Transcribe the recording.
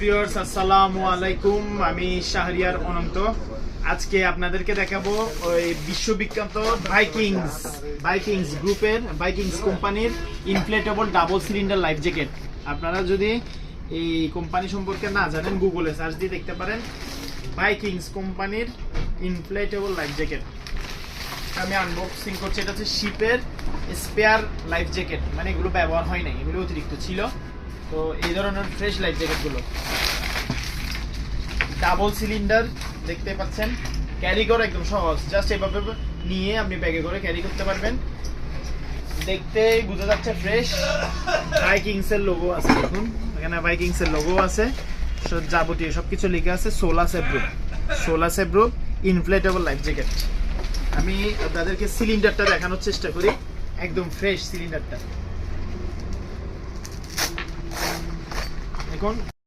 Viewers আসসালামু আলাইকুম। আমি শাহরিয়ার অনন্ত। আজকে আপনাদেরকে দেখাবো ওই বিশ্ববিখ্যাত ভাইকিংস ভাইকিংস গ্রুপের ভাইকিংস কোম্পানির inflatable double cylinder life jacket আপনারা যদি এই কোম্পানি সম্পর্কে না জানেন গুগলে সার্চ দিয়ে দেখতে পারেন। বাইকিংস কোম্পানির ইনফ্লেটেবল লাইফ জ্যাকেট আমি আনবক্সিং করছি, এটা হচ্ছে শিপের স্পেয়ার লাইফ জ্যাকেট মানে এগুলো ব্যবহার হয় নাই, এগুলো অতিরিক্ত ছিল। তো এই ধরনের ফ্রেশ লাইফ জ্যাকেটগুলো ডাবল সিলিন্ডার দেখতে পাচ্ছেন। ক্যারি করা একদম সহজ। জাস্ট এভাবে নিয়ে আপনি ব্যাগে করে ক্যারি করতে পারবেন। দেখতেই বোঝা যাচ্ছে ফ্রেশ ভাইকিংস এর লোগো আছে দেখুন। এখানে ভাইকিংস এর লোগো আছে। যাবতীয় সবকিছু লেখা আছে। সোলা সেব্রো সোলা সেব্রো ইনফ্লেটেবল লাইফ জ্যাকেট আমি তাদেরকে সিলিন্ডারটা দেখানোর চেষ্টা করি। একদম ফ্রেশ সিলিন্ডারটা দেখুন